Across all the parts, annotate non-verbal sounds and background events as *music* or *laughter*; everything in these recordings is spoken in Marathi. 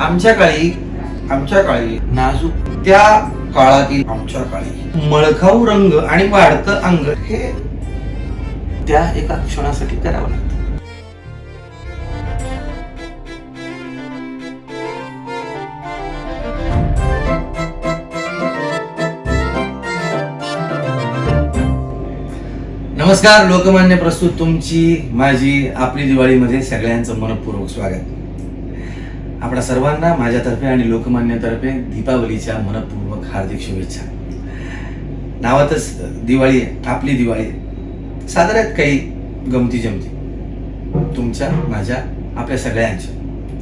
आमच्या काळी आमच्या काळी नाजूक त्या काळातील आमच्या काळी मळखाऊ रंग आणि वाढतं अंग हे त्या एका क्षणासाठी करावं लागतं. नमस्कार लोकमान्य प्रस्तुत तुमची माझी आपली दिवाळीमध्ये सगळ्यांचं मनपूर्वक स्वागत. आपल्या सर्वांना माझ्यातर्फे आणि लोकमान्यतर्फे दीपावलीच्या मनपूर्वक हार्दिक शुभेच्छा. नावातच दिवाळी आपली दिवाळी साधारण सादर आहेत काही गमती जमती. तुमच्या माझ्या आपल्या सगळ्यांच्या.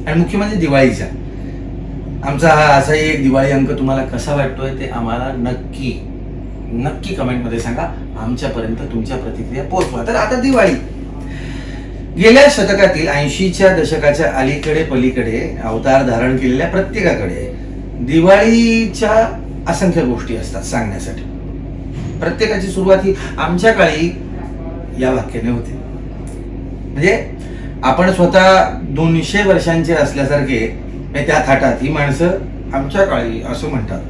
आणि मुख्य म्हणजे दिवाळीच्या. आमचा हा असाही एक दिवाळी अंक तुम्हाला कसा वाटतोय ते आम्हाला नक्की नक्की कमेंटमध्ये सांगा. आमच्यापर्यंत तुमच्या प्रतिक्रिया पोहोचवा. तर आता दिवाळी. गेल्या शतकातील ऐंशीच्या दशकाच्या अलीकडे पलीकडे अवतार धारण केलेल्या प्रत्येकाकडे दिवाळीच्या असंख्य गोष्टी असतात सांगण्यासाठी. प्रत्येकाची सुरुवात ही आमच्या काळी या वाक्याने होते. म्हणजे आपण स्वतः दोनशे वर्षांचे असल्यासारखे त्या थाटात ही माणसं आमच्या काळी असं म्हणतात.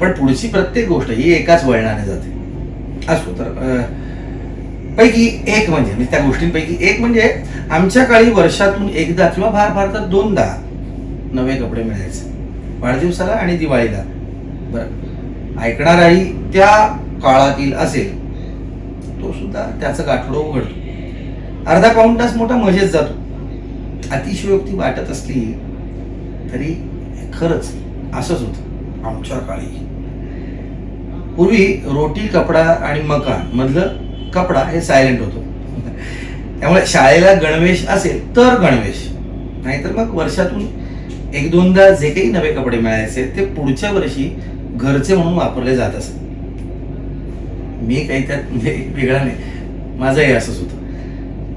पण पुढची प्रत्येक गोष्ट ही एकाच वळणाने जाते. असो तर पैकी एक म्हणजे म्हणजे त्या गोष्टींपैकी एक म्हणजे आमच्या काळी वर्षातून एकदा किंवा फार फार तर दोनदा नवे कपडे मिळायचे. वाढदिवसाला आणि दिवाळीला. बरं. ऐकणाराही त्या काळातील असेल तो सुद्धा त्याचं गाठोडं उघडतो. अर्धा पाऊण तास मोठा मजेत जातो. अतिशयोक्ती वाटत असली तरी खरंच असंच होतं आमच्या काळी. पूर्वी रोटी कपडा आणि मकान मधलं कपडा हे सायलेंट होतो. त्यामुळे शाळेला गणवेश असेल तर गणवेश. नाहीतर मग वर्षातून एक दोनदा जे काही नवे कपडे मिळायचे ते पुढच्या वर्षी घरचे म्हणून वापरले जात असत. मी काही त्यात म्हणजे वेगळा नाही. माझंही असंच होतं.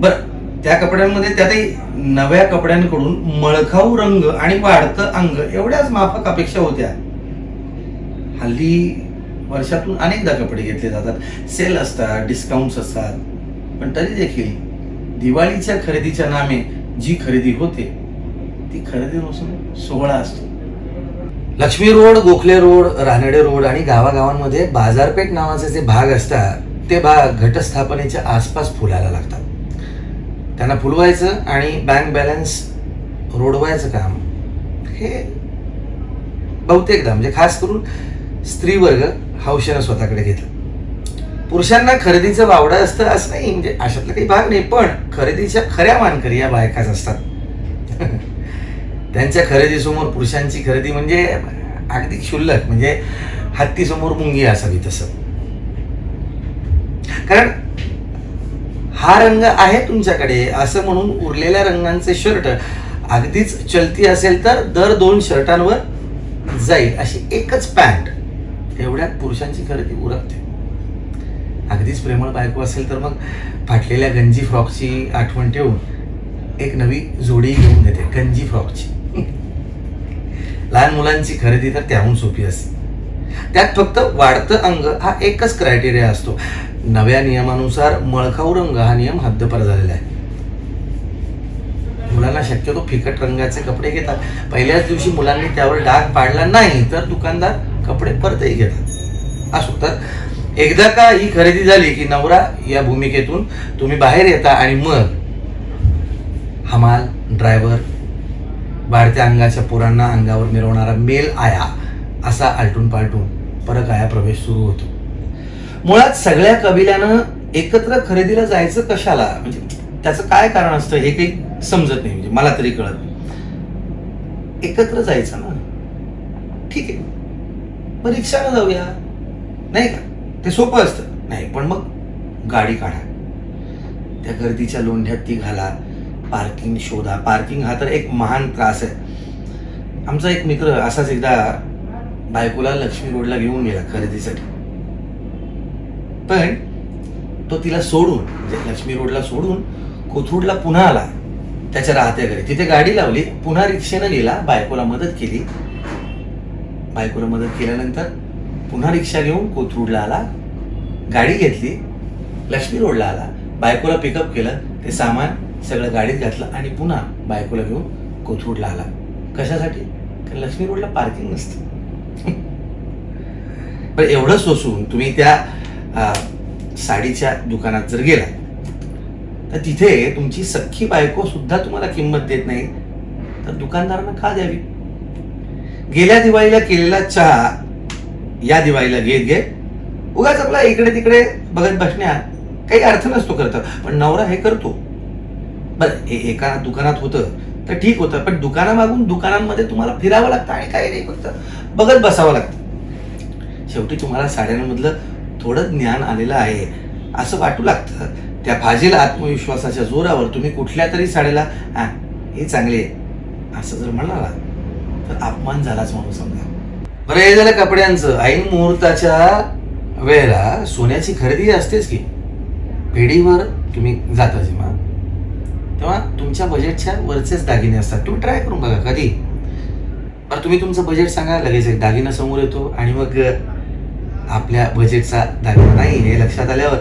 बरं त्या कपड्यांमध्ये त्यातही नव्या कपड्यांकडून मळखाऊ रंग आणि वाढतं अंग एवढ्याच माफक अपेक्षा होत्या. हल्ली वर्षातून अनेकदा कपडे घेतले जातात. सेल असतात डिस्काउंट्स असतात. पण तरी देखील दिवाळीच्या खरेदीच्या नामे जी खरेदी होते ती खरेदी नसून सोहळा असतो. Laxmi road Gokhale road Ranade road आणि गावागावांमध्ये बाजारपेठ नावाचे जे भाग असतात ते भाग घटस्थापनेच्या आसपास फुलायला लागतात. त्यांना फुलवायचं आणि बँक बॅलन्स रोडवायचं काम हे बहुतेकदा म्हणजे खास करून स्त्रीवर्ग हौशेनं स्वतःकडे घेतलं. पुरुषांना खरेदीचं वावडं असतं असं नाही म्हणजे अशातला काही भाग नाही पण खरेदीच्या खऱ्या मानकरी या बायकाच असतात. *laughs* त्यांच्या खरेदीसमोर पुरुषांची खरेदी म्हणजे अगदी क्षुल्लक म्हणजे हत्तीसमोर मुंगी असावी तसं. कारण हा रंग आहे तुमच्याकडे असं म्हणून उरलेल्या रंगांचे शर्ट अगदीच चलती असेल तर दर दोन शर्टांवर जाईल अशी एकच पॅन्ट. एवढ्यात पुरुषांची खरेदी उरकते. अगदीच प्रेमळ बायको असेल तर मग फाटलेल्या गंजी फ्रॉकची आठवण ठेवून एक नवी जोडी घेऊन देते गंजी फ्रॉकची. लहान मुलांची खरेदी तर त्याहून सोपी असते. त्यात फक्त वाढतं अंग हा एकच क्रायटेरिया असतो. नव्या नियमानुसार मळखाऊ रंग हा नियम हद्दपार झालेला आहे. मुलांना शक्यतो फिकट रंगाचे कपडे घेतात. पहिल्याच दिवशी मुलांनी त्यावर डाग पाडला नाही तर दुकानदार कपडे परतही घेतात. असो तर एकदा का ही खरेदी झाली की नवरा या भूमिकेतून तुम्ही बाहेर येता आणि मग हमाल ड्रायव्हर वाढत्या अंगाच्या पोरांना अंगावर मिरवणारा मेल आया असा आलटून पालटून परत आया प्रवेश सुरू होतो. मुळात सगळ्या कबिल्यानं एकत्र खरेदीला जायचं कशाला? म्हणजे त्याचं काय कारण असतं हे काही समजत नाही. म्हणजे मला तरी कळत नाही. एकत्र जायचं ना? ठीक आहे. मग रिक्षानं जाऊया. नाही का? ते सोपं असतं. नाही पण मग गाडी काढा. त्या गर्दीच्या लोंढ्यात ती घाला. पार्किंग शोधा. पार्किंग हा तर एक महान त्रास आहे. आमचा एक मित्र असाच एकदा बायकोला लक्ष्मी रोडला घेऊन गेला खरेदीसाठी. पण तो तिला सोडून म्हणजे लक्ष्मी रोडला सोडून कोथरूडला पुन्हा आला. त्याच्या राहत्या घरी. तिथे गाडी लावली. पुन्हा रिक्षेनं गेला बायकोला मदत केली. बायकोला मदत केल्यानंतर पुन्हा रिक्षा घेऊन कोथरूडला आला गाडी घेतली लक्ष्मी रोडला आला. बायकोला पिकअप केलं ते सामान सगळं गाडीत घातलं आणि पुन्हा बायकोला घेऊन कोथरूडला आला. कशासाठी? कारण लक्ष्मी रोडला पार्किंग नसतं. *laughs* पण एवढं सोसून तुम्ही त्या साडीच्या दुकानात जर गेला तर तिथे तुमची सख्खी बायको सुद्धा तुम्हाला किंमत देत नाही. तर दुकानदारांना का द्यावी? गेल्या दिवाळीला केलेला चहा या दिवाळीला घेत घे. उगाच आपला इकडे तिकडे बघत बसण्यात काही अर्थ नसतो करतं. पण नवरा हे करतो. बरं हे एका दुकानात होतं तर ठीक होतं. पण दुकानामागून दुकानांमध्ये तुम्हाला फिरावं लागतं आणि काही नाही फक्त बघत बसावं लागतं. शेवटी तुम्हाला साड्यांमधलं थोडं ज्ञान आलेलं आहे. असं वाटू लागतं. त्या भाजीला आत्मविश्वासाच्या जोरावर तुम्ही कुठल्या तरी साड्याला हा हे चांगले आहे. असं जर म्हणाला तर अपमान झालाच म्हणून समजा. बरं हे झालं कपड्यांचं. ऐन मुहूर्ताच्या वेळेला सोन्याची खरेदी असतेच की. पेढीवर तुम्ही जाता जेव्हा तेव्हा तुमच्या बजेटच्या वरचेच दागिने असतात. तुम्ही ट्राय करून बघा कधी. बरं तुम्ही तुमचं बजेट सांगा लगेच एक दागिना समोर येतो आणि मग आपल्या बजेटचा दागिना नाही हे लक्षात आल्यावर.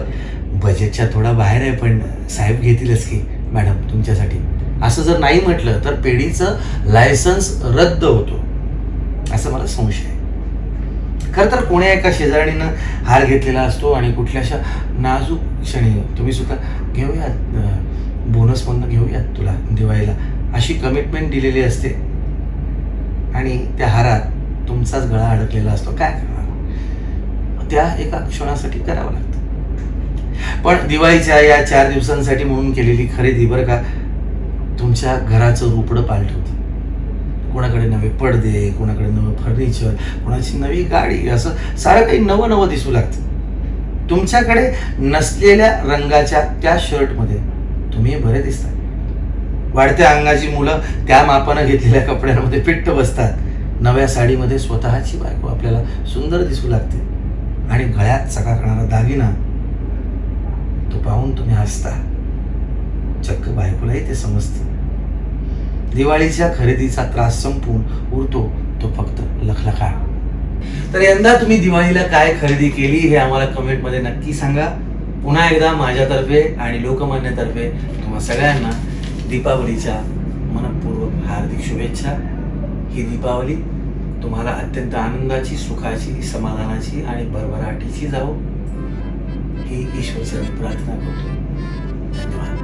बजेटच्या थोडा बाहेर आहे पण साहेब घेतीलच की मॅडम तुमच्यासाठी. असं जर नाही म्हटलं तर पेढीचं लायसन्स रद्द होतो. असं मला संशय आहे. खरं तर कोण्या एका शेजारणीनं हार घेतलेला असतो आणि कुठल्याशा नाजूक क्षणी तुम्ही सुद्धा घेऊयात बोनस म्हणून घेऊयात तुला दिवाळीला. अशी कमिटमेंट दिलेली असते. आणि त्या हारात तुमचाच गळा अडकलेला असतो. काय करणार? त्या एका क्षणासाठी करावं लागतं. पण दिवाळीच्या या चार दिवसांसाठी म्हणून केलेली खरेदी बरं का तुमच्या घराचं रुपडं पालटवतं कोणाकडे नवे पडदे कोणाकडे नवं फर्निचर कोणाची नवी गाडी असं सारं काही नवं नवं दिसू लागतं. तुमच्याकडे नसलेल्या रंगाच्या त्या शर्टमध्ये तुम्ही बरे दिसता. वाढत्या अंगाची मुलं त्या मापानं घेतलेल्या कपड्यांमध्ये फिट्ट बसतात. नव्या साडीमध्ये स्वतःची बायको आपल्याला सुंदर दिसू लागते. आणि गळ्यात चकाकणारा दागिना तो पाहून तुम्ही हसता. चक्क बायकोलाही ते समजतं. दिवाळीच्या खरेदीचा त्रास संपून उरतो तो फक्त लखलखा. तर यंदा तुम्ही दिवाळीला काय खरेदी केली हे आम्हाला कमेंटमध्ये नक्की सांगा. पुन्हा एकदा माझ्यातर्फे आणि लोकमान्यतर्फे तुम्हा सगळ्यांना दीपावलीच्या मनपूर्वक हार्दिक शुभेच्छा. ही दीपावली तुम्हाला अत्यंत आनंदाची सुखाची समाधानाची आणि भरभराटीची जावो. ही ईश्वरचरणी प्रार्थना करतो. धन्यवाद.